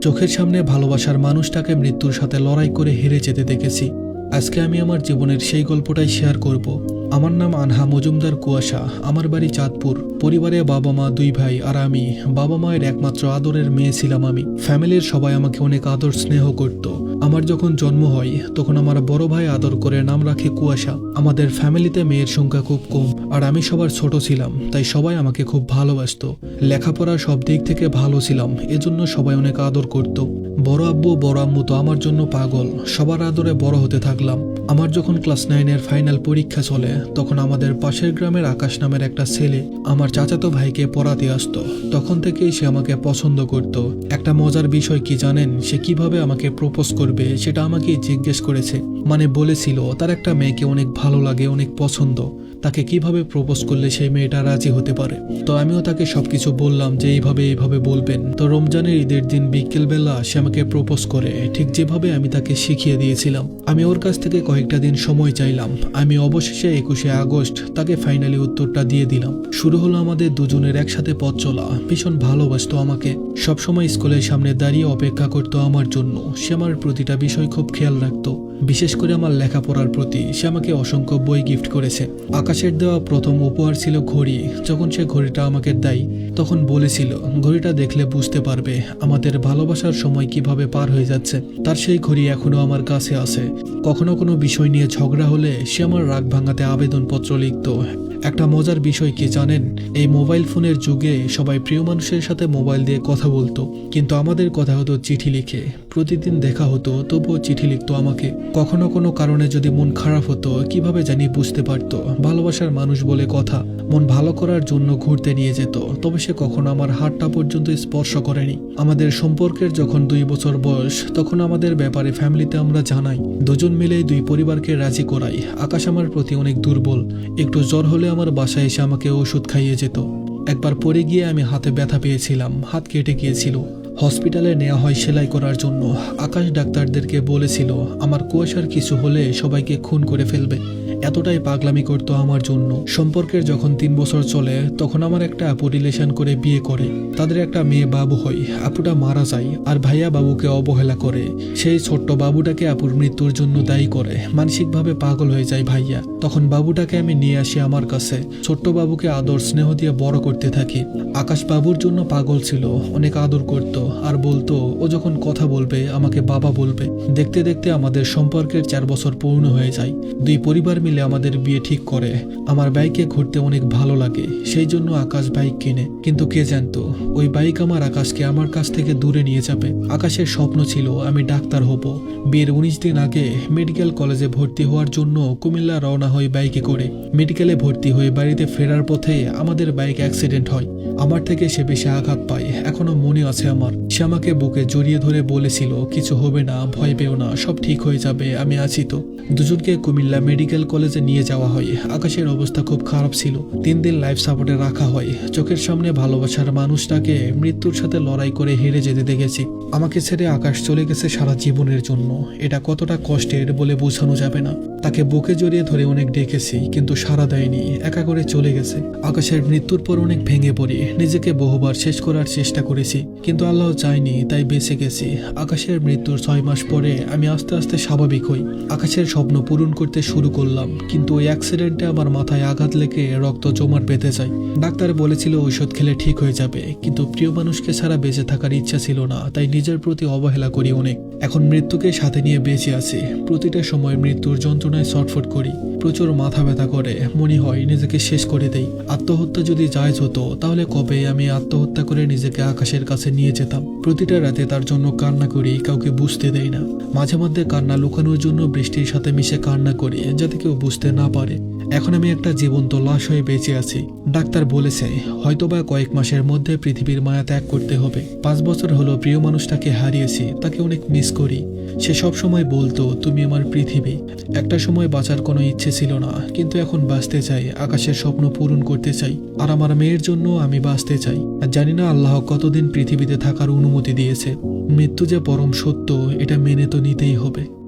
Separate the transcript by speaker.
Speaker 1: চোখের সামনে ভালোবাসার মানুষটাকে মৃত্যুর সাথে লড়াই করে হেরে যেতে দেখেছি। আজকে আমি আমার জীবনের সেই গল্পটাই শেয়ার করব। আমার নাম আনহা মজুমদার কুয়াশা। আমার বাড়ি চাঁদপুর। পরিবারে বাবা মা, দুই ভাই আর আমি। বাবা মায়ের একমাত্র আদরের মেয়ে ছিলাম আমি। ফ্যামিলির সবাই আমাকে অনেক আদর স্নেহ করত। আমার যখন জন্ম হয়, তখন আমার বড় ভাই আদর করে নাম রাখে কুয়াশা। আমাদের ফ্যামিলিতে মেয়ের সংখ্যা খুব কম আর আমি সবার ছোট ছিলাম, তাই সবাই আমাকে খুব ভালোবাসতো। লেখাপড়া সব দিক থেকে ভালো ছিলাম, এজন্য সবাই অনেক আদর করত। বড় আব্বু, বড় আম্মু তো আমার জন্য পাগল। সবার আদরে বড় হতে থাকলাম। আমার যখন ক্লাস নাইনের ফাইনাল পরীক্ষা চলে তখন আমাদের পাশের গ্রামের আকাশ নামের একটা ছেলে আমার চাচাতো ভাইকে পড়াতে আসত। তখন থেকেই সে আমাকে পছন্দ করত। একটা মজার বিষয় কি জানেন? সে কীভাবে আমাকে প্রপোজ করবে সেটা আমাকে জিজ্ঞেস করেছে। মানে বলেছিল, তার একটা মেয়েকে অনেক ভালো লাগে, অনেক পছন্দ। তাকে কীভাবে প্রপোজ করলে সেই মেয়েটা রাজি হতে পারে? তো আমিও তাকে সবকিছু বললাম যে এইভাবে এইভাবে বলবেন। তো রমজানের ঈদের দিন বিকেলবেলা সে আমাকে প্রপোজ করে। ঠিক যেভাবে আমি তাকে শিখিয়ে দিয়েছিলাম। আমি ওর কাছ থেকে কয়েকটা দিন সময় চাইলাম। আমি অবশেষে একুশে আগস্ট তাকে ফাইনালি উত্তরটা দিয়ে দিলাম। শুরু হলো আমাদের দুজনের একসাথে পথ চলা। ভীষণ ভালোবাসতো আমাকে। সবসময় স্কুলের সামনে দাঁড়িয়ে অপেক্ষা করতো আমার জন্য। সে আমার প্রতিটা বিষয় খুব খেয়াল রাখতো। বিশেষ করে আমার লেখাপড়ার প্রতি। সে আমাকে অসংখ্য বই গিফট করেছে। আকাশের দেওয়া প্রথম উপহার ছিল ঘড়ি। যখন সে ঘড়িটা আমাকে দেয়, তখন বলেছিল, ঘড়িটা দেখলে বুঝতে পারবে আমাদের ভালোবাসার সময় কীভাবে পার হয়ে যাচ্ছে। তার সেই ঘড়ি এখনও আমার কাছে আছে। কখনো কোনো বিষয় নিয়ে ঝগড়া হলে সে আমার রাগ ভাঙাতে আবেদনপত্র লিখত। একটা মজার বিষয় কি জানেন? এই মোবাইল ফোনের যুগে সবাই প্রিয় মানুষের সাথে মোবাইল দিয়ে কথা বলতো, কিন্তু আমাদের কথা হতো চিঠি লিখে। প্রতিদিন দেখা হতো, তবুও চিঠি লিখতো আমাকে। কখনো কোনো কারণে যদি মন খারাপ হতো, কীভাবে জানি বুঝতে পারতো। ভালোবাসার মানুষ বলে কথা, মন ভালো করার জন্য ঘুরতে নিয়ে যেত, তবে সে কখনো আমার হাতটা পর্যন্ত স্পর্শ করেনি। আমাদের সম্পর্কের যখন দুই বছর বয়স, তখন আমাদের ব্যাপারে ফ্যামিলিতে আমরা জানাই, দুজন মিলেই দুই পরিবারকে রাজি করাই। আকাশ আমার প্রতি অনেক দুর্বল, একটু জ্বর হলে আমার বাসায় এসে আমাকে ওষুধ খাইয়ে যেত। একবার পরে গিয়ে আমি হাতে ব্যথা পেয়েছিলাম, হাত কেটে গিয়েছিল। হসপিটালে নেওয়া হয় সেলাই করার জন্য। আকাশ ডাক্তারদেরকে বলেছিল, আমার কুয়াশার কিছু হলে সবাইকে খুন করে ফেলবে। এতটাই পাগলামি করতো আমার জন্য। সম্পর্কের যখন তিন বছর চলে, তখন আমার একটা আপু রিলেশন করে বিয়ে করে। তাদের একটা মেয়ে বাবু হয়, আপুটা মারা যায়, আর ভাইয়া বাবুকে অবহেলা করে। সেই ছোট্ট বাবুটাকে আপুর মৃত্যুর জন্য দায়ী করে। মানসিকভাবে পাগল হয়ে যায় ভাইয়া। তখন বাবুটাকে আমি নিয়ে আসি আমার কাছে। ছোট্ট বাবুকে আদর স্নেহ দিয়ে বড় করতে থাকি। আকাশ বাবুর জন্য পাগল ছিল, অনেক আদর করত, আর বলতো, ও যখন কথা বলবে, আমাকে বাবা বলবে। দেখতে দেখতে আমাদের সম্পর্কের চার বছর পূর্ণ হয়ে যায়। দুই পরিবার আমাদের বিয়ে ঠিক করে। আমার বাইকে ঘুরতে অনেক ভালো লাগে, সেই জন্য আকাশ বাইক কিনে। কিন্তু কে জানতো, ওই বাইক আমার আকাশকে আমার কাছ থেকে দূরে নিয়ে যাবে। আকাশের স্বপ্ন ছিল আমি ডাক্তার হব। বিয়ের উনিশ দিন আগে মেডিকেল কলেজে ভর্তি হওয়ার জন্য কুমিল্লা রওনা হয় বাইকে করে। মেডিকেলে ভর্তি হয়ে বাড়িতে ফেরার পথে আমাদের বাইক অ্যাক্সিডেন্ট হয়। আমার থেকে সে বেশি আঘাত পায়, এখনও মনে আছে আমার। সে আমাকে বুকে জড়িয়ে ধরে বলেছিল, কিছু হবে না, ভয় পেও না, সব ঠিক হয়ে যাবে, আমি আছি তো। দুজনকে কুমিল্লা মেডিকেল কলেজে নিয়ে যাওয়া হয়। আকাশের অবস্থা খুব খারাপ ছিল। তিন দিন লাইফ সাপোর্টে রাখা হয়। চোখের সামনে ভালোবাসার মানুষটাকে মৃত্যুর সাথে লড়াই করে হেরে যেতে দেখেছি। আমাকে ছেড়ে আকাশ চলে গেছে সারা জীবনের জন্য। এটা কতটা কষ্টের বলে বোঝানো যাবে না। তাকে বুকে জড়িয়ে ধরে অনেক ডেকেছি, কিন্তু সারা দেয়নি। একা করে চলে গেছে। আকাশের মৃত্যুর পর অনেক ভেঙে পড়ি। নিজেকে বহুবার শেষ করার চেষ্টা করেছি, কিন্তু আল্লাহ চাইনি তাই বেঁচে গেছি। আকাশের মৃত্যুর ছয় মাস পরে আমি আস্তে আস্তে স্বাভাবিক হই। আকাশের স্বপ্ন পূরণ করতে শুরু করলাম। কিন্তু ওই অ্যাক্সিডেন্টে আমার মাথায় আঘাত লেগে রক্ত জমাট বেঁধে যায় ডাক্তার বলেছিল ঔষধ খেলে ঠিক হয়ে যাবে, কিন্তু প্রিয় মানুষকে ছাড়া বেঁচে থাকার ইচ্ছা ছিল না, তাই নিজের প্রতি অবহেলা করি অনেক। এখন মৃত্যুকে সাথে নিয়ে বেঁচে আছি। প্রতিটা সময় মৃত্যুর যন্ত্রণায় ছটফট করি। প্রচুর মাথা ব্যথা করে। মনে হয় নিজেকে শেষ করে দেই। আত্মহত্যা যদি জায়জ হতো, তাহলে কবে আমি আত্মহত্যা করে নিজেকে আকাশের কাছে নিয়ে যেতাম? প্রতিটা রাতে তার জন্য কান্না করি, কাউকে বুঝতে দেই না। মাঝে মধ্যে কান্না লুকানোর জন্য বৃষ্টির সাথে মিশে কান্না করি, যাতে কেউ বুঝতে না পারে। এখন আমি একটা জীবন্ত লাশ হয়ে বেঁচে আছি। ডাক্তার বলেছে, হয়তোবা কয়েক মাসের মধ্যে পৃথিবীর মায়া ত্যাগ করতে হবে। পাঁচ বছর হলো প্রিয় মানুষটাকে হারিয়েছি, তাকে অনেক মিস করি। সে সব সময় বলতো, তুমি আমার পৃথিবী। একটা সময় বাঁচার কোনো ইচ্ছে ছিল না, কিন্তু এখন বাঁচতে চাই, আকাশের স্বপ্ন পূরণ করতে চাই, আর আমার মেয়ের জন্য আমি বাঁচতে চাই। আর জানি না আল্লাহ কতদিন পৃথিবীতে থাকার অনুমতি দিয়েছে। মৃত্যু যে পরম সত্য, এটা মেনে তো নিতেই হবে।